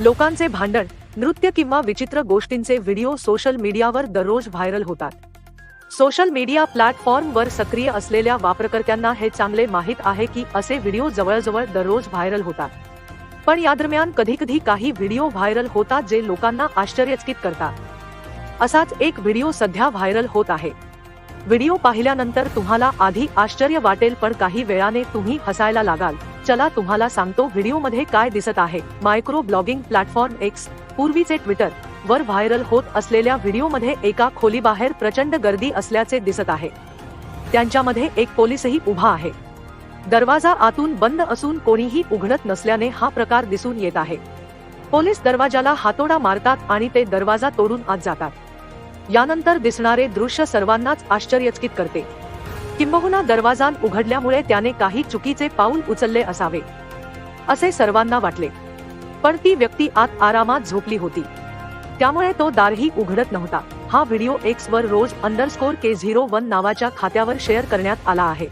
लोकांचे भांडण नृत्य किंवा विचित्र गोष्टींचे व्हिडिओ सोशल मीडियावर दररोज व्हायरल होतात. सोशल मीडिया प्लॅटफॉर्मवर सक्रिय असलेल्या वापरकर्त्यांना हे चांगले माहीत आहे की असे व्हिडिओ जवळजवळ दररोज व्हायरल होतात. पण या दरम्यान कधीकधी काही व्हिडिओ व्हायरल होतात जे लोकांना आश्चर्यचकित करतात. असाच एक व्हिडिओ सध्या व्हायरल होत आहे. व्हिडिओ पाहिल्यानंतर तुम्हाला आधी आश्चर्य वाटेल पण काही वेळाने तुम्ही हसायला लागाल. चला तुम्हाला सांगतो व्हिडिओमध्ये काय दिसत आहे. मायक्रो ब्लॉगिंग प्लॅटफॉर्म एक्स पूर्वीचे ट्विटर वर व्हायरल होत असलेल्या व्हिडिओमध्ये एका खोलीबाहेर प्रचंड गर्दी असल्याचे दिसत आहे. त्यांच्यामध्ये एक पोलीसही उभा आहे. दरवाजा आतून बंद असून कोणीही उघडत नसल्याने हा प्रकार दिसून येत आहे. पोलीस दरवाजाला हातोडा मारतात आणि ते दरवाजा तोडून आत जातात. यानंतर दिसणारे दृश्य सर्वांनाच आश्चर्यचकित करते. किंबहुना दरवाजा उघडल्यामुळे त्याने काही चुकीचे पाऊल उचलले असावे. असे सर्वांना वाटले. पण ती व्यक्ती आत आरामात झोपली होती. त्यामुळे तो दारही उघडत नव्हता. हा व्हिडिओ एक्स वर rose underscore K zero one नावाच्या खात्यावर शेअर करण्यात आला आहे.